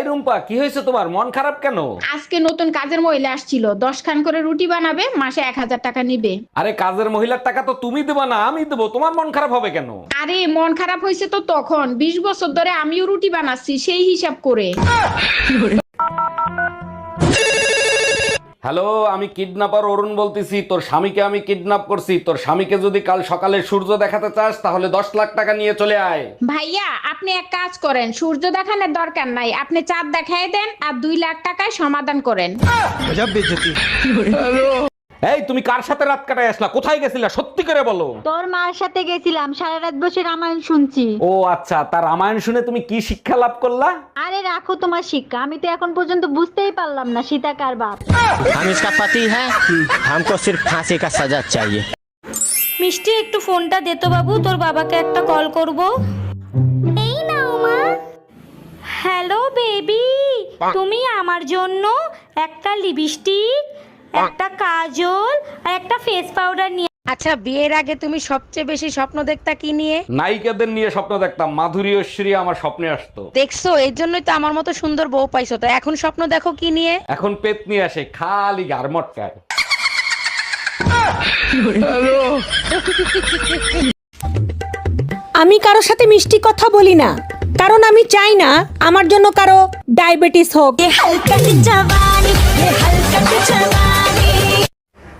এই রুম্পা কি হয়েছে তোমার? মন খারাপ কেন? আজকে নতুন কাজের মহিলা আসছিল। দশ খান করে রুটি বানাবে মাসে এক হাজার টাকা নিবে। আরে কাজের মহিলার টাকা তো তুমি দেবা না আমি দেবো। তোমার মন খারাপ হবে কেন? আরে মন খারাপ হয়েছে তো তখন। বিশ বছর ধরে আমিও রুটি বানাচ্ছি সেই হিসাব করে। হ্যালো আমি কিডন্যাপার অরুণ বলতেছি। তোর স্বামীকে আমি কিডন্যাপ করছি। তোর স্বামীকে যদি কাল সকালে সূর্য দেখাতে চাস তাহলে দশ লাখ টাকা নিয়ে চলে আয়। ভাইয়া আপনি এক কাজ করেন। সূর্য দেখানোর দরকার নাই। আপনি চাঁদ দেখাই দেন আর দুই লাখ টাকায় সমাধান করেন। এই তুমি কার সাথে রাত কাটায় আসলা কোথায় গেছিলা সত্যি করে বলো তোর মার সাথে গেছিলাম সারা রাত বসে রামায়ণ শুনছি ও আচ্ছা তার রামায়ণ শুনে তুমি কি শিক্ষা লাভ করলা আরে রাখো তোমার শিক্ষা আমি তো এখন পর্যন্ত বুঝতেই পারলাম না সীতা কার বাপ हम इसका पति है हमको सिर्फ फांसी का सजा चाहिए মিষ্টি একটু ফোনটা দে তো বাবু তোর বাবাকে একটা কল করব এই নাও মা হ্যালো বেবি তুমি আমার জন্য একটা লিপস্টিক একটা কাজল আর একটা ফেস পাউডার নিয়ে আচ্ছা বিয়ের আগে তুমি সবচেয়ে বেশি স্বপ্ন দেখতা কি নিয়ে? নায়িকাদের নিয়ে স্বপ্ন দেখতাম। মাধুরী ঐশ্বরী আমার স্বপ্নে আসতো। দেখছ এর জন্যই তো আমার মতো সুন্দর বউ পাইছো। তো এখন স্বপ্ন দেখো কি নিয়ে? এখন পেত নিয়ে আসে খালি গারমটকায় আমি কারোর সাথে মিষ্টি কথা বলি না। কারণ আমি চাই না আমার জন্য কারও ডায়াবেটিস হোক।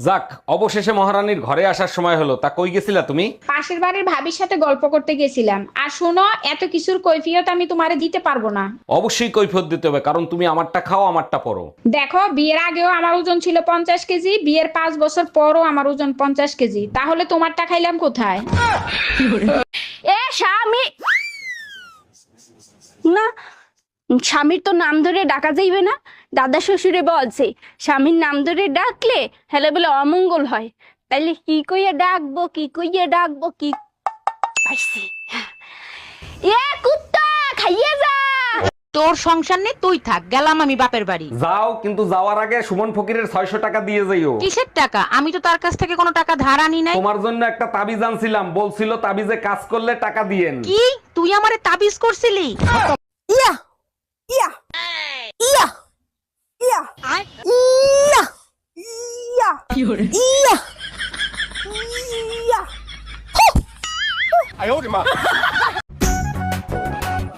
যাক অবশেষে মহারানীর ঘরে আসার সময় হলো। তা কই গেছিলা তুমি? পাশের বাড়ির ভাবির সাথে গল্প করতে গেছিলাম। আর শোনো এত কিছুর কৈফিয়ত আমি তোমারে দিতে পারব না। অবশ্যই কৈফিয়ত দিতে হবে কারণ তুমি আমারটা খাও আমারটা পরো। দেখো বিয়ের আগেও আমার ওজন ছিল পঞ্চাশ কেজি বিয়ের পাঁচ বছর পরও আমার ওজন পঞ্চাশ কেজি। তাহলে তোমারটা খাইলাম কোথায়? এ স্বামী! না স্বামীর তো নাম ধরে ডাকা যাইবে না। দাদা শ্বশুরে বলছে স্বামীর নাম ধরে ডাকলে হেলে বলে অমঙ্গল হয়। তাইলে কি কইয়া ডাকবো কি কইয়া ডাকবো কি পাইছি। এ কুত্তা খাইয়ে যা। তোর সংসার নেই তুই থাক গেলাম আমি বাপের বাড়ি। যাও কিন্তু যাওয়ার আগে সুমন ফকিরের ছয়শো টাকা দিয়ে যাইও। কিসের টাকা? আমি তো তার কাছ থেকে কোনো টাকা ধার আনি নাই। তোমার জন্য একটা তাবিজ আনছিলাম বলছিল তাবিজে কাজ করলে টাকা দিয়েন। কি? তুই আমারে তাবিজ করছিলি?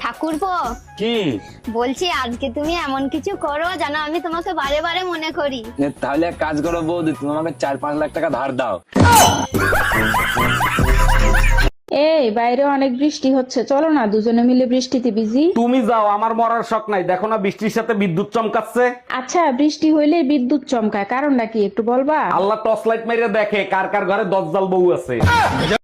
ঠাকুরপো কি? বলছি আজকে তুমি এমন কিছু করো যেন আমি তোমাকে বারে বারে মনে করি। তাহলে এক কাজ করো বৌদি তুমি আমাকে চার পাঁচ লাখ টাকা ধার দাও। এই বাইরে অনেক বৃষ্টি হচ্ছে। চলো না দুজনে মিলে বৃষ্টিতে বিজি তুমি যাও আমার মরার শখ নাই। দেখো না বৃষ্টির সাথে বিদ্যুৎ চমকাচ্ছে। আচ্ছা বৃষ্টি হইলে বিদ্যুৎ চমকায়। কারণটা কি একটু বলবা? আল্লাহ টর্চ লাইট মেরে দেখে কার কার ঘরে দজ্জাল বউ আছে।